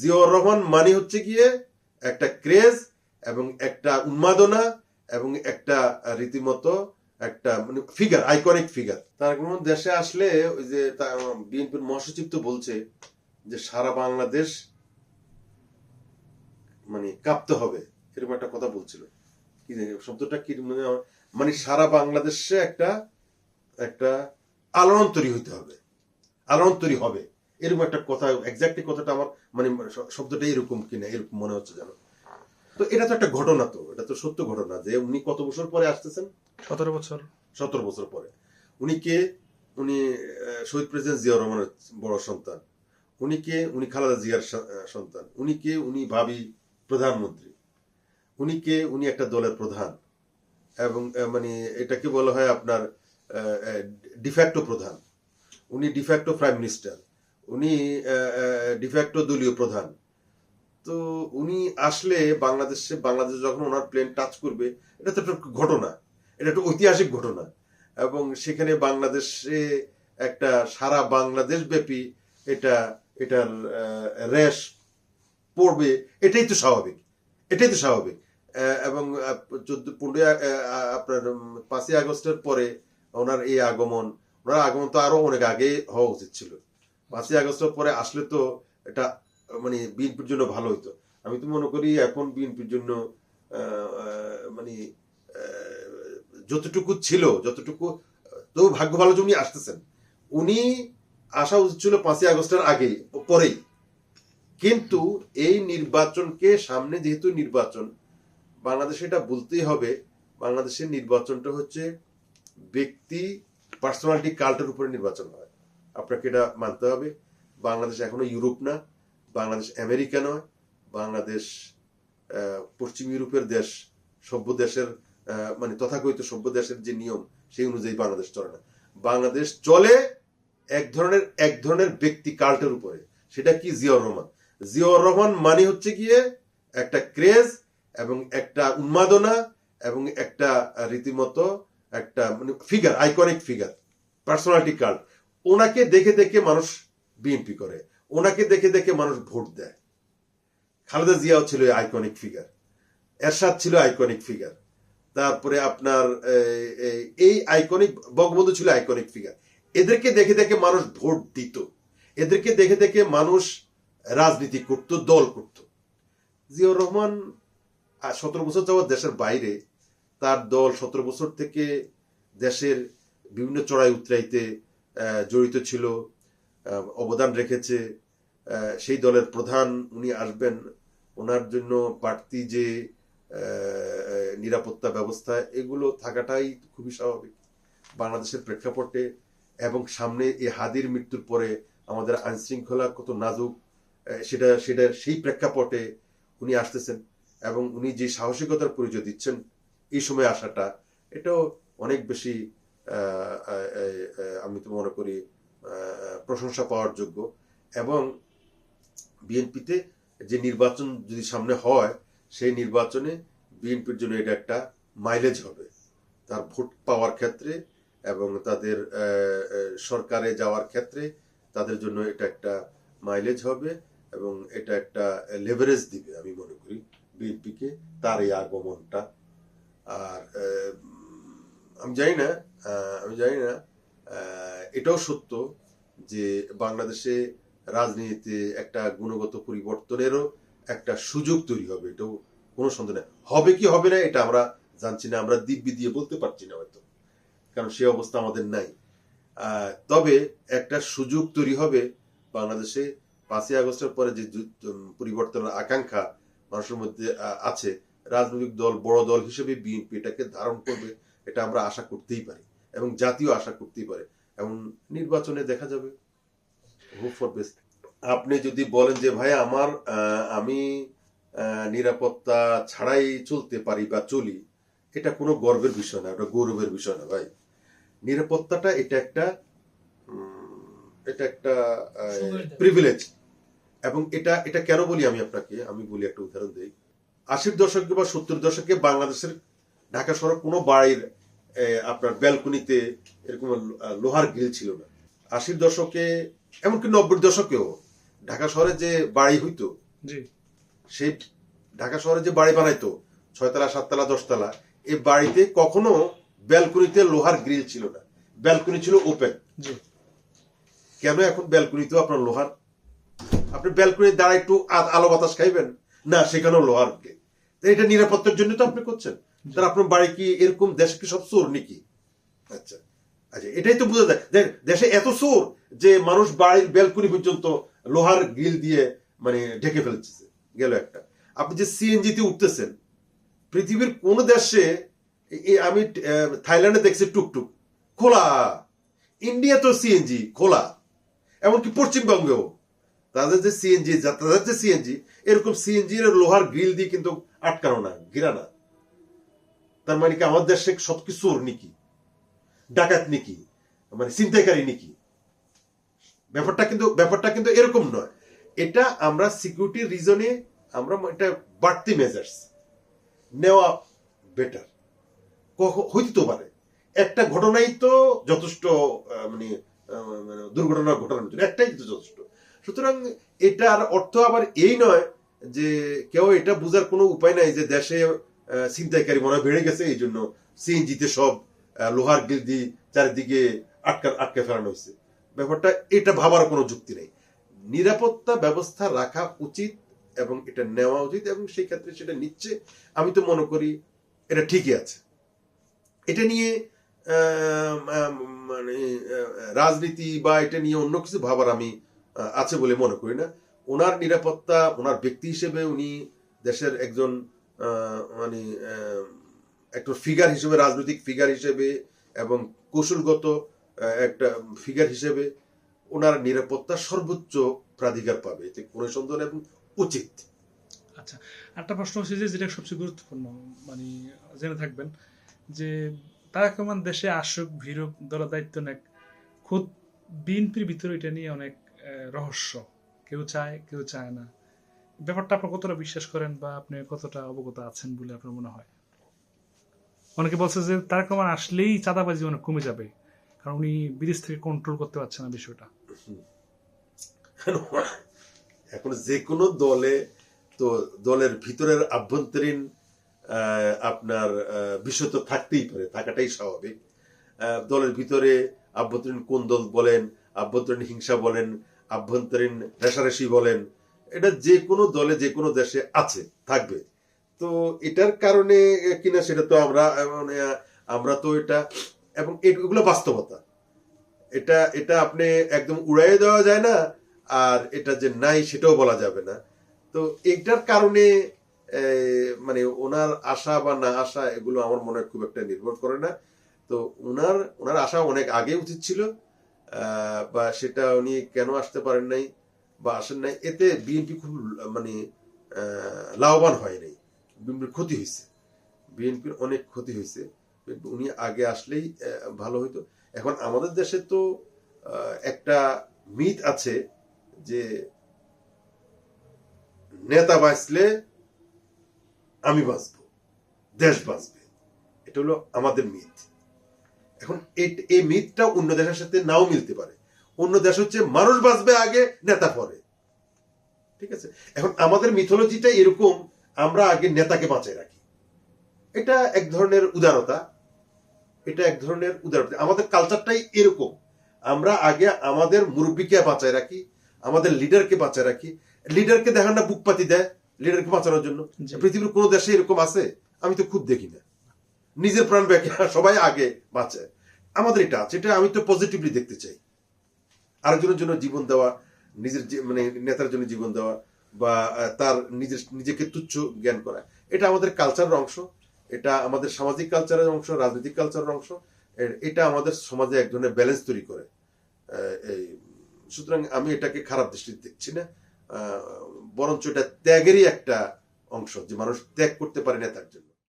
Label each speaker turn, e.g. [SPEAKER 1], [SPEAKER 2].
[SPEAKER 1] জিয়াউর রহমান মানে হচ্ছে গিয়ে একটা ক্রেজ এবং একটা উন্মাদনা এবং একটা রীতিমতো একটা মানে ফিগার আইকনিক ফিগার তার কোনো দেশে আসলে ওই যে বিএনপির মহাসচিব তো বলছে যে সারা বাংলাদেশ মানে কাঁপতে হবে, এরকম একটা কথা বলছিল। কি শব্দটা কি মানে মানে সারা বাংলাদেশে একটা একটা আলোড়ন তৈরি হইতে হবে। আলোড়ন তৈরি হবে। এরকম একটা কথা এক্স্যাক্টলি কথাটা আমার মানে শব্দটা এরকম কিনা এরকম মনে হচ্ছে যেন। তো এটা তো একটা ঘটনা তো এটা তো সত্য ঘটনা যে উনি কত বছর পরে আসতেছেন?
[SPEAKER 2] সতেরো বছর।
[SPEAKER 1] সতেরো বছর পরে। উনি কে? উনি শহীদ প্রেসিডেন্ট জিয়া রহমানের বড় সন্তান। উনি কে? উনি খালেদা জিয়ার সন্তান। উনি কে? উনি ভাবি প্রধানমন্ত্রী। উনি কে? উনি একটা দলের প্রধান। এবং মানে এটাকে বলা হয় আপনার ডিফ্যাক্টো প্রধান। উনি ডিফ্যাক্টো প্রাইম মিনিস্টার। উনি ডিফ্যাক্টো দলীয় প্রধান। তো উনি আসলে বাংলাদেশে, বাংলাদেশ যখন ওনার প্লেন টাচ করবে, এটা তো একটা ঘটনা। এটা একটা ঐতিহাসিক ঘটনা। এবং সেখানে বাংলাদেশে একটা সারা বাংলাদেশ ব্যাপী এটা, এটার রেশ পড়বে, এটাই তো স্বাভাবিক। এটাই তো স্বাভাবিক। এবং চোদ্দ, পনেরোই আপনার পাঁচই আগস্টের পরে ওনার এই আগমন, ওনার আগমন তো আরও অনেক আগে হওয়া উচিত ছিল। পাঁচই আগস্টের পরে আসলে তো এটা মানে বিএনপির জন্য ভালো হইতো। আমি তো মনে করি এখন বিএনপির জন্য মানে যতটুকু ছিল, যতটুকু, তো ভাগ্য ভালো যে উনি আসতেছেন। উনি আসা উচিত ছিল পাঁচই আগস্টের আগেই পরেই। কিন্তু এই নির্বাচনকে সামনে যেহেতু নির্বাচন, বাংলাদেশে এটা বলতেই হবে, বাংলাদেশের নির্বাচনটা হচ্ছে ব্যক্তি পার্সোনালিটি কাল্টের উপরে নির্বাচন হয়। আপনাকে এটা মানতে হবে, বাংলাদেশ এখনও ইউরোপ না, বাংলাদেশ আমেরিকা নয়, বাংলাদেশ পশ্চিম ইউরোপের দেশ, সভ্য দেশের মানে তথাকথিত সভ্য দেশের যে নিয়ম, সেই অনুযায়ী বাংলাদেশ চলে না। বাংলাদেশ চলে এক ধরনের এক ধরনের ব্যক্তি কাল্টের উপরে, সেটা কি জিয়াউর রহমান? জিয়াউর রহমান মানে হচ্ছে গিয়ে একটা ক্রেজ এবং একটা উন্মাদনা এবং একটা রীতিমতো একটা মানে figure iconic figure personality card ওনাকে দেখে দেখে মানুষ বিএনপি করে। ওনাকে দেখে দেখে মানুষ ভোট দেয়। খালেদা জিয়াও ছিল আইকনিক ফিগার এরশাদ ছিল আইকনিক ফিগার তারপরে আপনার এই, আইকনিক বঙ্গবন্ধু ছিল আইকনিক ফিগার এদেরকে দেখে দেখে মানুষ ভোট দিত। এদেরকে দেখে দেখে মানুষ রাজনীতি করত দল করত। জিয়াউর রহমান সতেরো বছর যাওয়ার দেশের বাইরে। তার দল সতেরো বছর থেকে দেশের বিভিন্ন চড়াই উতরাইতে আহ, জড়িত ছিল অবদান রেখেছে। সেই দলের প্রধান উনি আসবেন। ওনার জন্য বাড়তি যে নিরাপত্তা ব্যবস্থা, এগুলো থাকাটাই খুবই স্বাভাবিক বাংলাদেশের প্রেক্ষাপটে। এবং সামনে এই হাদির মৃত্যুর পরে আমাদের আইন শৃঙ্খলা কত নাজুক সেটা সেটা সেই প্রেক্ষাপটে উনি আসতেছেন। এবং উনি যে সাহসিকতার পরিচয় দিচ্ছেন, এই সময় আসাটা, এটাও অনেক বেশি আমি তো মনে করি প্রশংসা পাওয়ার যোগ্য। এবং বিএনপিতে যে নির্বাচন যদি সামনে হয়, সেই নির্বাচনে বিএনপির জন্য এটা একটা মাইলেজ হবে। তার ভোট পাওয়ার ক্ষেত্রে এবং তাদের সরকারে যাওয়ার ক্ষেত্রে তাদের জন্য এটা একটা মাইলেজ হবে এবং এটা একটা লেভারেজ দিবে, আমি মনে করি। বিএনপিকে তার এই আগমনটা। আর আমি জানি না আমি জানি না এটাও সত্য যে বাংলাদেশে রাজনীতিতে একটা গুণগত পরিবর্তনেরও একটা সুযোগ তৈরি হবে, এটাও কোনো সন্দেহ নেই। হবে কি হবে না, এটা আমরা জানছি না, আমরা দিব্যি দিয়ে বলতে পারছি না হয়তো, কারণ সে অবস্থা আমাদের নাই। তবে একটা সুযোগ তৈরি হবে বাংলাদেশে, পাঁচই আগস্টের পরে যে পরিবর্তনের আকাঙ্ক্ষা মানুষের মধ্যে আছে, রাজনৈতিক দল বড় দল হিসেবে বিএনপি এটাকে ধারণ করবে। এটা আমরা আশা করতেই পারি এবং জাতীয় আশা করতেই পারে। এবং নির্বাচনে দেখা যাবে। হোপ ফর বেস্ট আপনি যদি বলেন যে ভাই আমার আমি নিরাপত্তা ছাড়াই চলতে পারি বা চলি এটা কোনো গর্বের বিষয় না এটা গৌরবের বিষয় না ভাই। নিরাপত্তাটা এটা একটা এটা একটা। প্রিভিলেজ এবং এটা এটা কেন বলি আমি আপনাকে? আমি বলি একটা উদাহরণ দিই। আশির দশকে বা সত্তর দশকে বাংলাদেশের ঢাকা শহরে কোনো বাড়ির আপনার ব্যালকনিতে এরকম লোহার গ্রিল ছিল না। আশির দশকে এমনকি নব্বই দশকেও ঢাকা শহরে যে বাড়ি হইতো সেই ঢাকা শহরে যে বাড়ি বানাইতো ছয়তলা সাততলা দশতলা এই বাড়িতে কখনো ব্যালকনিতে লোহার গ্রিল ছিল না। ব্যালকনি ছিল ওপেন। কেন এখন ব্যালকনিতেও আপনার লোহার? আপনি ব্যালকনির দ্বারা একটু আলো বাতাস খাইবেন? না সেখানেও লোহার এটা নিরাপত্তার জন্য তো আপনি করছেন। তার আপনার বাড়ি কি এরকম দেশে কি সব চোর নাকি? আচ্ছা। আচ্ছা এটাই তো বোঝা যায়। দেখ, দেশে এত চোর যে মানুষ বাড়ির ব্যালকনি পর্যন্ত লোহার গ্রিল দিয়ে মানে ঢেকে ফেলছে। গেল একটা। আপনি যে সিএনজি তে উঠতেছেন পৃথিবীর কোন দেশে আমি থাইল্যান্ডে দেখছি টুকটুক খোলা। ইন্ডিয়া তো সিএনজি খোলা। এমনকি পশ্চিমবঙ্গেও। তাদের যে সিএনজি তাদের যে সিএনজি এরকম সিএনজি এর লোহার গ্রিল দিয়ে কিন্তু আটকানো না ঘিরা না। তার মানে কি আমাদের দেশে সবকিছুর নাকি? ডাকাত নাকি? মানে ছিনতাইকারী নাকি? ব্যাপারটা কিন্তু ব্যাপারটা কিন্তু এরকম নয়। এটা আমরা সিকিউরিটি রিজনে আমরা এটা বাড়তি মেজার্স নেওয়া বেটার হইতে তো পারে। একটা ঘটনাই তো যথেষ্ট মানে মানে দুর্ঘটনা ঘটানোর জন্য একটাই তো যথেষ্ট। সুতরাং এটার অর্থ আবার এই নয় যে কেউ এটা বোঝার কোনো উপায় নাই যে দেশে ছিনতাইকারী মনে বেড়ে গেছে এই জন্য সিএনজিতে সব লোহার গিল দিয়ে চারিদিকে আটকা, আটকে ফেলানো হয়েছে। ব্যাপারটা, এটা ভাবার কোনো যুক্তি নেই। নিরাপত্তা ব্যবস্থা রাখা উচিত এবং এটা নেওয়া উচিত এবং সেই ক্ষেত্রে সেটা নিচ্ছে, আমি তো মনে করি এটা ঠিকই আছে। এটা নিয়ে মানে রাজনীতি বা এটা নিয়ে অন্য কিছু ভাবার আমি আছে বলে মনে করি না। ওনার নিরাপত্তা, ওনার ব্যক্তি হিসেবে উনি দেশের একজন মানে একটা ফিগার হিসেবে, রাজনৈতিক ফিগার হিসেবে এবং কৌশলগত একটা ফিগার হিসেবে ওনার নিরাপত্তা সর্বোচ্চ প্রাধিকার পাবে। এতে কোনো সন্দেহ এবং উচিত।
[SPEAKER 2] আচ্ছা একটা প্রশ্ন হচ্ছে যে, যেটা সবচেয়ে গুরুত্বপূর্ণ মানে জেনে থাকবেন যে তারেক রহমান দেশে আসুক, ভিড়ুক, দলের দায়িত্ব নেক, খুদ বিএনপির ভিতরে এটা নিয়ে অনেক রহস্য। কেউ চায় কেউ চায় না। ব্যাপারটা আপনি কতটা বিশ্বাস করেন বা আপনি কতটা অবগত আছেন বলে আপনার মনে হয়? অনেকে বলছে যে তারেক রহমান আসলেই চাঁদাবাজি অনেক কমে যাবে, কারণ উনি বিদেশ থেকে কন্ট্রোল করতে পারছেন না বিষয়টা।
[SPEAKER 1] এখন যে কোনো দলে তো দলের ভিতরের আভ্যন্তরীণ আপনার বিষয় তো থাকতেই পারে, থাকাটাই স্বাভাবিক। দলের ভিতরে আভ্যন্তরীণ কোন দল বলেন, আভ্যন্তরীণ হিংসা বলেন, আভ্যন্তরীণ রেশারেশি বলেন এটা যে কোনো দলে, যে কোনো দেশে আছে, থাকবে। তো এটার কারণে কিনা সেটা তো আমরা মানে আমরা তো এটা, এবং এগুলো বাস্তবতা। এটা এটা আপনি একদম উড়াই দেওয়া যায় না, আর এটা যে নাই সেটাও বলা যাবে না। তো এটার কারণে মানে ওনার আশা বা না আশা, এগুলো আমার মনে খুব একটা নির্ভর করে না। তো ওনার ওনার আশা অনেক আগে উচিত ছিল বা সেটা উনি কেন আসতে পারেন নাই বা আসেন নাই, এতে বিএনপি খুব মানে লাভবান হয় নাই। বিএনপির ক্ষতি হয়েছে। বিএনপির অনেক ক্ষতি হয়েছে। উনি আগে আসলেই ভালো হইতো। এখন আমাদের দেশে তো একটা মিথ আছে যে নেতা বাঁচলে আমি বাঁচব, দেশ বাঁচবে। এটা হলো আমাদের মিথ। এখন এই মিথটা অন্য দেশের সাথে নাও মিলতে পারে। অন্য দেশ হচ্ছে মানুষ বাঁচবে আগে নেতা পরে। ঠিক আছে? এখন আমাদের মিথোলজিটা এরকম আমরা আগে নেতাকে বাঁচায় রাখি। এটা এক ধরনের উদারতা। এটা এক ধরনের উদারতা। আমাদের কালচারটাই এরকম। আমরা আগে আমাদের মুরব্বীকে বাঁচায় রাখি আমাদের লিডারকে বাঁচায় রাখি। লিডারকে দেখান না বুক পাতি দেয় লিডারকে বাঁচানোর জন্য। পৃথিবীর কোনো দেশে এরকম আছে? আমি তো খুব দেখি না। নিজের প্রাণ ব্যাখ্যা সবাই আগে বাঁচে। আমাদের এটা আছে। এটা আমি তো পজিটিভলি দেখতে চাই। আরেকজনের জন্য জীবন দেওয়া, নিজের মানে নেতার জন্য জীবন দেওয়া বা তার নিজের নিজেকে তুচ্ছ জ্ঞান করা। এটা আমাদের কালচারের অংশ, এটা আমাদের সামাজিক কালচারের অংশ, রাজনৈতিক কালচারের অংশ এটা আমাদের সমাজে এক ধরনের ব্যালেন্স তৈরি করে। এই, সুতরাং আমি এটাকে খারাপ দৃষ্টিতে দেখছি না। বরঞ্চ এটা ত্যাগেরই একটা অংশ, যে মানুষ ত্যাগ করতে পারে নেতার জন্য।